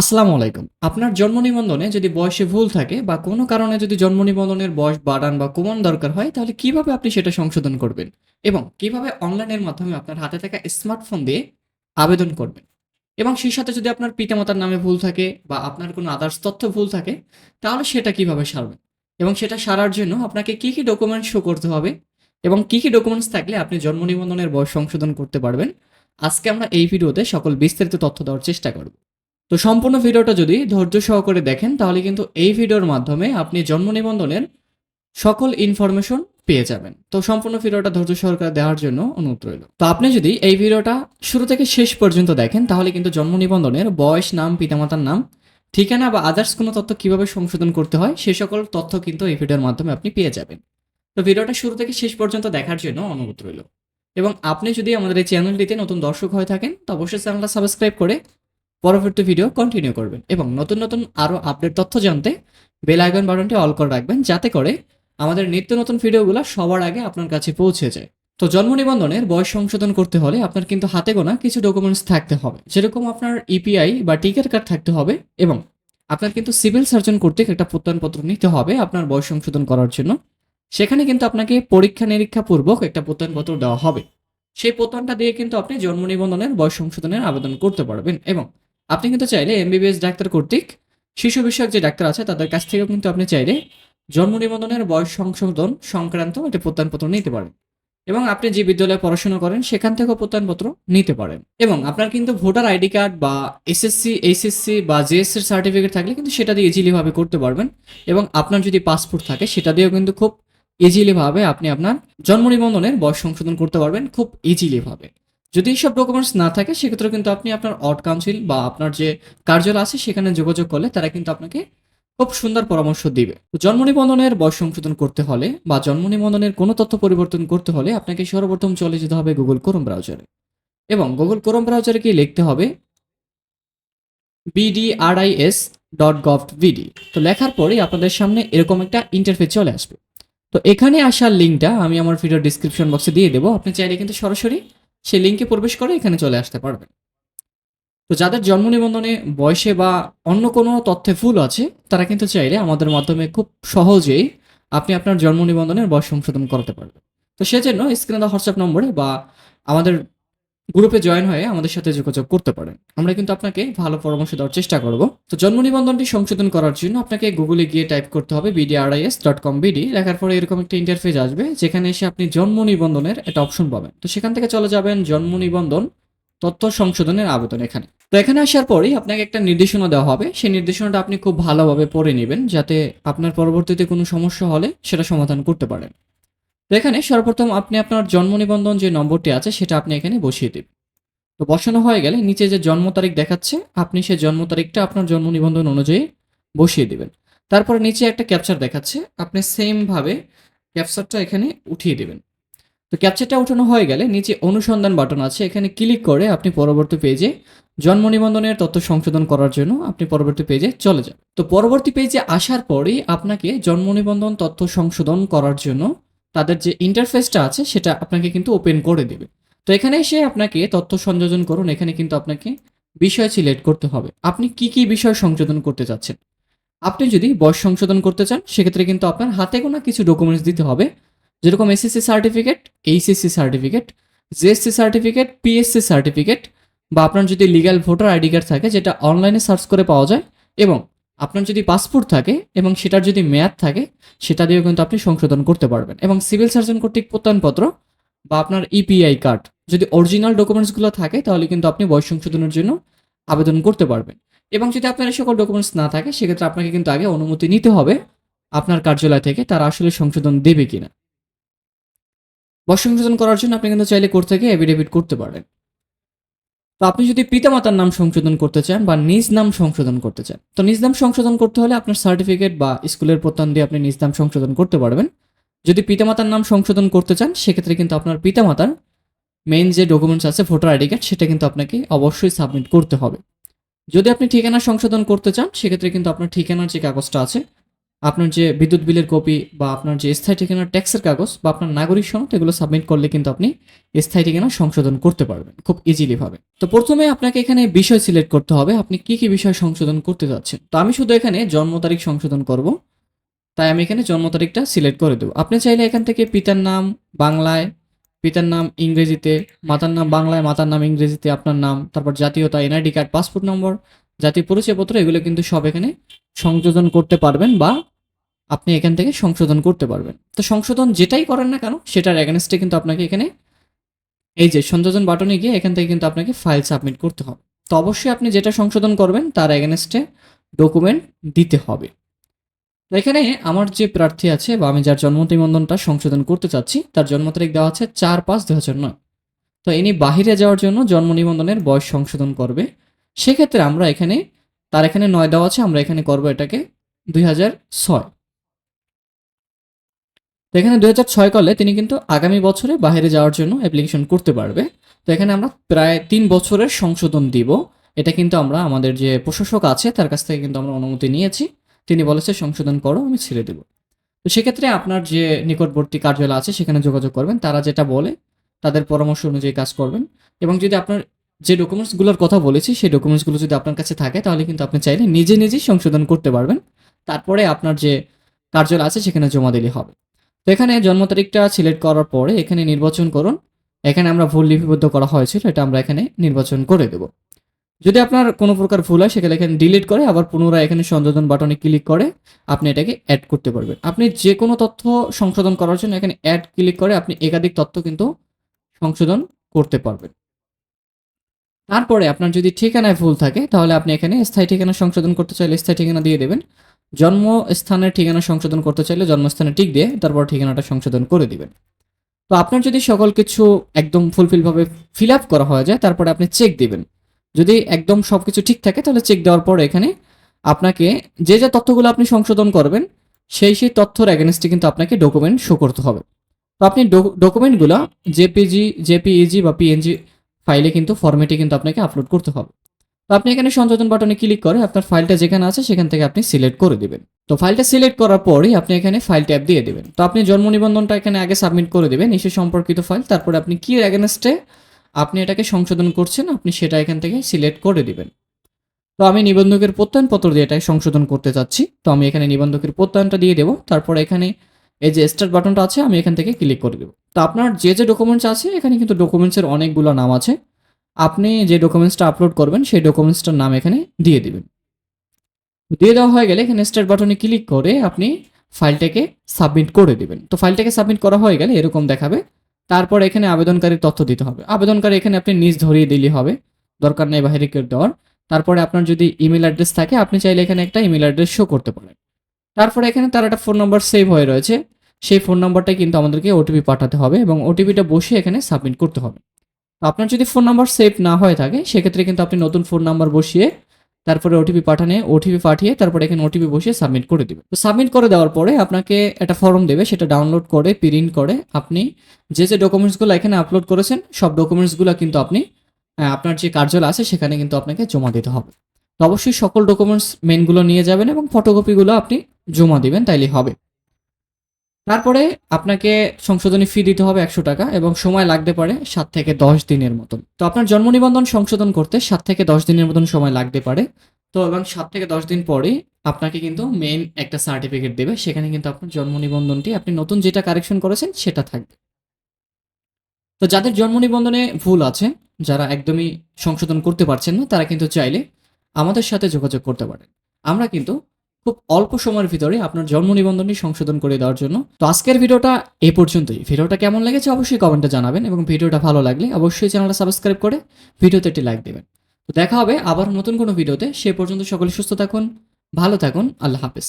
আসসালামু আলাইকুম। আপনার জন্ম নিবন্ধনে যদি বয়সে ভুল থাকে বা কোনো কারণে যদি জন্ম নিবন্ধনের বয়স বাড়ান বা কমান দরকার হয়, তাহলে কীভাবে আপনি সেটা সংশোধন করবেন এবং কীভাবে অনলাইনের মাধ্যমে আপনার হাতে থাকা স্মার্টফোন দিয়ে আবেদন করবেন? এবং সেই সাথে যদি আপনার পিতামাতার নামে ভুল থাকে বা আপনার কোনো আদার্স তথ্য ভুল থাকে, তাহলে সেটা কীভাবে সারবেন? এবং সেটা সারার জন্য আপনাকে কি কি ডকুমেন্টস শো করতে হবে এবং কি কি ডকুমেন্টস থাকলে আপনি জন্ম নিবন্ধনের বয়স সংশোধন করতে পারবেন? আজকে আমরা এই ভিডিওতে সকল বিস্তারিত তথ্য দেওয়ার চেষ্টা করব। তো সম্পূর্ণ ভিডিওটা যদি ধৈর্য সহকারে দেখেন, তাহলে কিন্তু এই ভিডিওর মাধ্যমে আপনি জন্ম নিবন্ধনের সকল ইনফরমেশন পেয়ে যাবেন। তো সম্পূর্ণ ভিডিওটা ধৈর্য সহকারে দেওয়ার জন্য অনুরোধ রইল। তো আপনি যদি এই ভিডিওটা শুরু থেকে শেষ পর্যন্ত দেখেন, তাহলে কিন্তু জন্ম নিবন্ধনের বয়স, নাম, পিতামাতার নাম, ঠিকানা বা আদার্স কোনো তথ্য কীভাবে সংশোধন করতে হয়, সে সকল তথ্য কিন্তু এই ভিডিওর মাধ্যমে আপনি পেয়ে যাবেন। তো ভিডিওটা শুরু থেকে শেষ পর্যন্ত দেখার জন্য অনুরোধ রইল। এবং আপনি যদি আমাদের এই চ্যানেলটিতে নতুন দর্শক হয়ে থাকেন, তো অবশ্যই চ্যানেলটা সাবস্ক্রাইব করে পরবর্তী ভিডিও কন্টিনিউ করবেন এবং নতুন নতুন আরও আপডেট তথ্য জানতে বেল আইকন বাটনটি অল করে রাখবেন যাতে করে আমাদের নিত্য নতুন ভিডিওগুলো সবার আগে আপনার কাছে পৌঁছে যায়। তো জন্ম নিবন্ধনের বয়স সংশোধন করতে হলে আপনার কিন্তু হাতে গোনা কিছু ডকুমেন্টস থাকতে হবে। যেরকম আপনার ইপিআই বা টিকেট কার্ড থাকতে হবে এবং আপনার কিন্তু সিভিল সার্জন কর্তৃক একটা প্রত্যয়নপত্র নিতে হবে আপনার বয়স সংশোধন করার জন্য। সেখানে কিন্তু আপনাকে পরীক্ষা নিরীক্ষা পূর্বক একটা প্রত্যয়নপত্র দেওয়া হবে। সেই প্রত্যয়নটা দিয়ে কিন্তু আপনি জন্ম নিবন্ধনের বয়স সংশোধনের আবেদন করতে পারবেন এবং আপনি কিন্তু চাইলে এমবিবিএস ডাক্তার কর্তৃক শিশু বিষয়ক যে ডাক্তার আছে, তাদের কাছ থেকেও কিন্তু আপনি চাইলে জন্ম নিবন্ধনের বয়স সংশোধন সংক্রান্ত একটি প্রত্যয়নপত্র নিতে পারেন। এবং আপনি যে বিদ্যালয়ে পড়াশোনা করেন, সেখান থেকেও প্রত্যয়নপত্র নিতে পারেন। এবং আপনার কিন্তু ভোটার আইডি কার্ড বা এসএসসি এইচএসসি বা জিএসসির সার্টিফিকেট থাকলে কিন্তু সেটা দিয়ে ইজিলিভাবে করতে পারবেন। এবং আপনার যদি পাসপোর্ট থাকে, সেটা দিয়েও কিন্তু খুব ইজিলিভাবে আপনি আপনার জন্ম নিবন্ধনের বয়স সংশোধন করতে পারবেন, খুব ইজিলি ভাবে যদি এইসব ডকুমেন্টস না থাকে, সেক্ষেত্রে কিন্তু আপনি আপনার অড কাউন্সিল বা আপনার যে কার্যালয় আছে, সেখানে যোগাযোগ করলে তারা কিন্তু আপনাকে খুব সুন্দর পরামর্শ দিবে। জন্ম নিবন্ধনের বয়স সংশোধন করতে হলে বা জন্ম নিবন্ধনের কোনো তথ্য পরিবর্তন করতে হলে আপনাকে সর্বপ্রথম চলে যেতে হবে গুগল ক্রোম ব্রাউজারে এবং গুগল ক্রোম ব্রাউজারে গিয়ে লিখতে হবে বিডিআরআইএস ডট গভ বিডি তো লেখার পরেই আপনাদের সামনে এরকম একটা ইন্টারফেস চলে আসবে। তো এখানে আসার লিঙ্কটা আমি আমার ভিডিও ডিসক্রিপশন বক্সে দিয়ে দেবো। আপনি চাইলে কিন্তু সরাসরি সেই লিঙ্কে প্রবেশ করে এখানে চলে আসতে পারবে। তো যাদের জন্ম নিবন্ধনে বয়সে বা অন্য কোনো তথ্যে ভুল আছে, তারা কিন্তু চাইলে আমাদের মাধ্যমে খুব সহজেই আপনি আপনার জন্ম নিবন্ধনের বয়স সংশোধন করতে পারবেন। তো সেজন্য স্ক্রিনে হোয়াটসঅ্যাপ নম্বরে বা আমাদের গ্রুপে জয়েন হয়ে আমাদের সাথে যোগাযোগ করতে পারেন। আমরা কিন্তু আপনাকে ভালো পরামর্শ দেওয়ার চেষ্টা করব। তো জন্ম নিবন্ধনটি সংশোধন করার জন্য আপনাকে গুগলে গিয়ে টাইপ করতে হবে বিডিআরআইএস ডট কম বিডি লেখার পরে এরকম একটা ইন্টারফেস আসবে, যেখানে এসে আপনি জন্ম নিবন্ধনের একটা অপশন পাবেন। তো সেখান থেকে চলে যাবেন জন্ম নিবন্ধন তথ্য সংশোধনের আবেদন এখানে। তো এখানে আসার পরেই আপনাকে একটা নির্দেশনা দেওয়া হবে। সেই নির্দেশনাটা আপনি খুব ভালোভাবে পড়ে নেবেন, যাতে আপনার পরবর্তীতে কোনো সমস্যা হলে সেটা সমাধান করতে পারেন। এখানে সর্বপ্রথম আপনি আপনার জন্ম নিবন্ধন যে নম্বরটি আছে, সেটা আপনি এখানে বসিয়ে দেবেন। তো বসানো হয়ে গেলে নিচে যে জন্ম তারিখ দেখাচ্ছে, আপনি সেই জন্ম তারিখটা আপনার জন্ম নিবন্ধন অনুযায়ী বসিয়ে দেবেন। তারপরে নিচে একটা ক্যাপচার দেখাচ্ছে, আপনি সেমভাবে ক্যাপচারটা এখানে উঠিয়ে দেবেন। তো ক্যাপচারটা উঠানো হয়ে গেলে নিচে অনুসন্ধান বাটন আছে, এখানে ক্লিক করে আপনি পরবর্তী পেজে জন্ম নিবন্ধনের তথ্য সংশোধন করার জন্য আপনি পরবর্তী পেজে চলে যান। তো পরবর্তী পেজে আসার পরেই আপনাকে জন্ম নিবন্ধন তথ্য সংশোধন করার জন্য তাদের যে ইন্টারফেসটা আছে, সেটা আপনাকে কিন্তু ওপেন করে দেবে। তো এখানে এসে আপনাকে তথ্য সংযোজন করুন, এখানে কিন্তু আপনাকে বিষয় সিলেক্ট করতে হবে। আপনি কি কি বিষয় সংশোধন করতে চাচ্ছেন? আপনি যদি বয়স সংশোধন করতে চান, সেক্ষেত্রে কিন্তু আপনার হাতে গোনা কিছু ডকুমেন্টস দিতে হবে। যেরকম SSC certificate HSC certificate GSC certificate PSC certificate বা আপনার যদি লিগ্যাল ভোটার আইডি কার্ড থাকে, যেটা অনলাইনে সার্চ করে পাওয়া যায়, এবং আপনার যদি পাসপোর্ট থাকে এবং সেটার যদি মেয়াদ থাকে, সেটা দিয়েও কিন্তু আপনি সংশোধন করতে পারবেন। এবং সিভিল সার্জন কর্তৃক প্রত্যয়নপত্র বা আপনার ইপিআই কার্ড যদি অরিজিনাল ডকুমেন্টসগুলো থাকে, তাহলে কিন্তু আপনি বয়স সংশোধনের জন্য আবেদন করতে পারবেন। এবং যদি আপনার এই সকল ডকুমেন্টস না থাকে, সেক্ষেত্রে আপনাকে কিন্তু আগে অনুমতি নিতে হবে, আপনার কার্যালয় থেকে তারা আসলে সংশোধন দেবে কিনা। বয়স সংশোধন করার জন্য আপনি কিন্তু চাইলে কোর্ট থেকে এফিডেভিট করতে পারেন তো আপনি যদি পিতামাতার নাম সংশোধন করতে চান বা নিজ নাম সংশোধন করতে চান, তো নিজ নাম সংশোধন করতে হলে আপনার সার্টিফিকেট বা স্কুলের প্রত্যান দিয়ে আপনি নিজ নাম সংশোধন করতে পারবেন। যদি পিতামাতার নাম সংশোধন করতে চান, সেক্ষেত্রে কিন্তু আপনার পিতামাতার মেইন যে ডকুমেন্টস আছে ভোটার আইডি কার্ড সেটা কিন্তু আপনাকে অবশ্যই সাবমিট করতে হবে। যদি আপনি ঠিকানা সংশোধন করতে চান, সেক্ষেত্রে কিন্তু আপনার ঠিকানার যে কাগজটা আছে আপনার যে বিদ্যুৎ বিলের কপি বা আপনার যে স্থায়ী ঠিকানার ট্যাক্সের কাগজ বা আপনার নাগরিক সনদ, এগুলো সাবমিট করলে কিন্তু আপনি স্থায়ী ঠিকানা সংশোধন করতে পারবেন খুব ইজিলিভাবে তো প্রথমে আপনাকে এখানে বিষয় সিলেক্ট করতে হবে, আপনি কি কি বিষয় সংশোধন করতে যাচ্ছেন? তো আমি শুধু এখানে জন্ম তারিখ সংশোধন করব, তাই আমি এখানে জন্ম তারিখটা সিলেক্ট করে দেবো। আপনি চাইলে এখান থেকে পিতার নাম বাংলায়, পিতার নাম ইংরেজিতে, মাতার নাম বাংলায়, মাতার নাম ইংরেজিতে আপনার নাম, তারপর জাতীয়তা এনআইডি কার্ড পাসপোর্ট নম্বর জাতীয় পরিচয়পত্র এগুলো কিন্তু সব এখানে সংযোজন করতে পারবেন বা আপনি এখান থেকে সংশোধন করতে পারবেন। তো সংশোধন যেটাই করেন না কেন, সেটার অ্যাগেনস্টে কিন্তু আপনাকে এখানে এই যে সংযোজন বাটনে গিয়ে এখান থেকে কিন্তু আপনাকে ফাইল সাবমিট করতে হবে। তো অবশ্যই আপনি যেটা সংশোধন করবেন, তার অ্যাগেনস্টে ডকুমেন্ট দিতে হবে। তো এখানে আমার যে প্রার্থী আছে বা আমি যার জন্ম নিবন্ধনটা সংশোধন করতে চাচ্ছি, তার জন্ম তারিখ দেওয়া আছে চার পাঁচ দু হাজার নয়। তো ইনি বাহিরে যাওয়ার জন্য জন্ম নিবন্ধনের বয়স সংশোধন করবে। সেক্ষেত্রে আমরা এখানে, তার এখানে নয় দেওয়া আছে, আমরা এখানে করব এটাকে দুই হাজার ছয়। তো এখানে দুই হাজার ছয় করলে তিনি কিন্তু আগামী বছরে বাইরে যাওয়ার জন্য অ্যাপ্লিকেশন করতে পারবে। তো এখানে আমরা প্রায় তিন বছরের সংশোধন দিব। এটা কিন্তু আমরা, আমাদের যে প্রশাসক আছে, তার কাছ থেকে কিন্তু আমরা অনুমতি নিয়েছি। তিনি বলেছে, সংশোধন করো, আমি ছেড়ে দেবো। তো সেক্ষেত্রে আপনার যে নিকটবর্তী কার্যালয় আছে, সেখানে যোগাযোগ করবেন। তারা যেটা বলে, তাদের পরামর্শ অনুযায়ী কাজ করবেন। এবং যদি আপনার যে ডকুমেন্টসগুলোর কথা বলেছি, সেই ডকুমেন্টসগুলো যদি আপনার কাছে থাকে, তাহলে কিন্তু আপনি চাইলে নিজে নিজেই সংশোধন করতে পারবেন। তারপরে আপনার যে কার্যালয় আছে, সেখানে জমা দিলে হবে। তো এখানে জন্ম তারিখটা সিলেক্ট করার পরে এখানে নির্বাচন করুন। এখানে আমরা ভুল লিপিবদ্ধ করা হয়েছিল, এটা আমরা এখানে নির্বাচন করে দেব। যদি আপনার কোনো প্রকার ভুল হয়, সেখানে এখানে ডিলিট করে, আবার পুনরায় এখানে সংযোজন বাটনে ক্লিক করে, আপনি এটাকে অ্যাড করতে পারবেন। আপনি যে কোনো তথ্য সংশোধন করার জন্য এখানে অ্যাড ক্লিক করে, আপনি একাধিক তথ্য কিন্তু সংশোধন করতে পারবেন। তারপরে আপনার যদি ঠিকানায় ভুল থাকে, তাহলে আপনি এখানে স্থায়ী ঠিকানা সংশোধন করতে চাইলে স্থায়ী ঠিকানা দিয়ে দেবেন। জন্মস্থানের ঠিকানা সংশোধন করতে চাইলে জন্মস্থানে টিক দিয়ে তারপর ঠিকানাটা সংশোধন করে দিবেন। তো আপনার যদি সকল কিছু একদম ফুলফিলভাবে ফিল আপ করা হয়ে যায়, তারপরে আপনি চেক দিবেন। যদি একদম সব কিছু ঠিক থাকে, তাহলে চেক দেওয়ার পর এখানে আপনাকে যে যে তথ্যগুলো আপনি সংশোধন করবেন, সেই সেই তথ্যর অ্যাগেনস্টে কিন্তু আপনাকে ডকুমেন্ট শো করতে হবে। তো আপনি ডকুমেন্টগুলো জেপিজি জেপিইজি বা পিএনজি ফাইলে কিন্তু ফরম্যাটে কিন্তু আপনাকে আপলোড করতে হবে। তো আপনি এখানে সংযোজন বাটনে ক্লিক করে আপনার ফাইলটা যেখানে আছে সেখান থেকে আপনি সিলেক্ট করে দিবেন। তো ফাইলটা সিলেক্ট করার পরই আপনি এখানে ফাইল ট্যাব দিয়ে দেবেন। তো আপনি জন্ম নিবন্ধনটা এখানে আগে সাবমিট করে দেবেন এসে সম্পর্কিত ফাইল তারপরে আপনি কি অ্যাগেনস্টে আপনি এটাকে সংশোধন করছেন, আপনি সেটা এখান থেকে সিলেক্ট করে দিবেন। তো আমি নিবন্ধকের প্রত্যয়নপত্র দিয়ে এটাকে সংশোধন করতে চাচ্ছি। তো আমি এখানে নিবন্ধকের প্রত্যয়নটা দিয়ে দেবো। তারপর এখানে এই যে স্টার্ট বাটনটা আছে, আমি এখান থেকে ক্লিক করে দেবো। তো আপনার যে যে ডকুমেন্টস আছে, এখানে কিন্তু ডকুমেন্টসের অনেকগুলো নাম আছে। আপনি যে ডকুমেন্টসটা আপলোড করবেন, সেই ডকুমেন্টসটার নাম এখানে দিয়ে দিবেন। দিয়ে দেওয়া হয়ে গেলে এখানে স্টার্ট বাটনে ক্লিক করে আপনি ফাইলটাকে সাবমিট করে দিবেন। তো ফাইলটাকে সাবমিট করা হয়ে গেলে এরকম দেখাবে। তারপর এখানে আবেদনকারীর তথ্য দিতে হবে। আবেদনকারী এখানে আপনি নিজ ধরিয়ে দিলে হবে। দরকার নেই বাইরে কেউ দেওয়ার। তারপরে আপনার যদি ইমেল অ্যাড্রেস থাকে, আপনি চাইলে এখানে একটা ইমেল অ্যাড্রেস শো করতে পারেন। তারপরে এখানে তার একটা ফোন নাম্বার সেভ হয়ে রয়েছে। সেই ফোন নাম্বারটা কিন্তু আমাদেরকে ওটিপি পাঠাতে হবে এবং ওটিপিটা বসে এখানে সাবমিট করতে হবে। আপনার যদি ফোন নাম্বার সেভ না হয়ে থাকে, সেক্ষেত্রে কিন্তু আপনি নতুন ফোন নাম্বার বসিয়ে তারপরে ওটিপি পাঠানে ওটিপি পাঠিয়ে তারপরে এখানে ওটিপি বসিয়ে সাবমিট করে দেবে তো সাবমিট করে দেওয়ার পরে আপনাকে একটা ফর্ম দেবে, সেটা ডাউনলোড করে প্রিন্ট করে আপনি যে যে ডকুমেন্টসগুলো এখানে আপলোড করেছেন, সব ডকুমেন্টসগুলো কিন্তু আপনি আপনার যে কার্যালয় আছে সেখানে কিন্তু আপনাকে জমা দিতে হবে। তো অবশ্যই সকল ডকুমেন্টস মেনগুলো নিয়ে যাবেন এবং ফটোকপিগুলো আপনি জমা দিবেন তাইলে হবে। তারপরে আপনাকে সংশোধনী ফি দিতে হবে একশো টাকা এবং সময় লাগতে পারে সাত থেকে দশ দিনের মতন। তো আপনার জন্ম নিবন্ধন সংশোধন করতে সাত থেকে দশ দিনের মতন সময় লাগতে পারে। তো এবং সাত থেকে দশ দিন পরে আপনাকে কিন্তু মেইন একটা সার্টিফিকেট দেবে, সেখানে কিন্তু আপনার জন্ম নিবন্ধনটি আপনি নতুন যেটা কারেকশন করেছেন সেটা থাকবে। তো যাদের জন্ম নিবন্ধনে ভুল আছে, যারা একদমই সংশোধন করতে পারছেন না, তারা কিন্তু চাইলে আমাদের সাথে যোগাযোগ করতে পারেন। আমরা কিন্তু খুব অল্প সময়ের ভিতরে আপনার জন্ম নিবন্ধনটি সংশোধন করে দেওয়ার জন্য। তো আজকের ভিডিওটা এ পর্যন্তই। ভিডিওটা কেমন লেগেছে অবশ্যই কমেন্টে জানাবেন এবং ভিডিওটা ভালো লাগলে অবশ্যই চ্যানেলটা সাবস্ক্রাইব করে ভিডিওতে একটি লাইক দেবেন। তো দেখা হবে আবার নতুন কোনো ভিডিওতে। সে পর্যন্ত সকলে সুস্থ থাকুন, ভালো থাকুন, আল্লাহ হাফেজ।